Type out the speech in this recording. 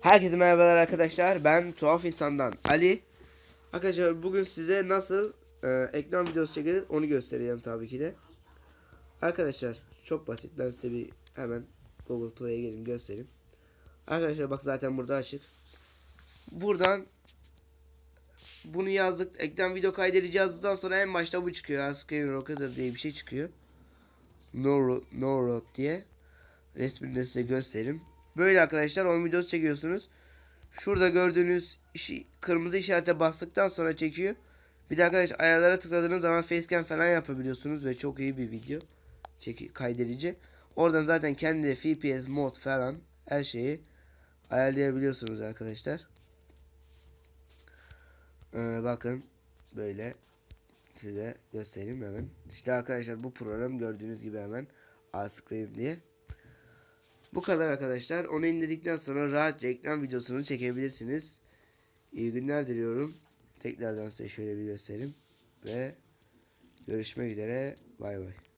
Herkese merhabalar arkadaşlar. Ben tuhaf insandan Ali. Arkadaşlar bugün size nasıl e, ekran videosu çekilir onu göstereceğim tabii ki de. Arkadaşlar çok basit. Ben size bir hemen Google Play'e gelin göstereyim. Arkadaşlar bak zaten burada açık. Buradan bunu yazdık. Ekran video kaydedici yazdıktan sonra en başta bu çıkıyor. Screen Rocker diye bir şey çıkıyor. No, no Road diye. Resmini de size göstereyim. Böyle arkadaşlar oyun videosu çekiyorsunuz. Şurada gördüğünüz işi, kırmızı işarete bastıktan sonra çekiyor. Bir de arkadaş ayarlara tıkladığınız zaman facecam falan yapabiliyorsunuz ve çok iyi bir video çeki kaydedici. Oradan zaten kendi FPS mod falan her şeyi ayarlayabiliyorsunuz arkadaşlar. Ee, bakın böyle size göstereyim hemen. İşte arkadaşlar bu program gördüğünüz gibi hemen A-Screen diye. Bu kadar arkadaşlar. Onu indirdikten sonra rahatça ekran videosunu çekebilirsiniz. İyi günler diliyorum. Tekrardan size şöyle bir göstereyim. Ve görüşmek üzere. Bay bay.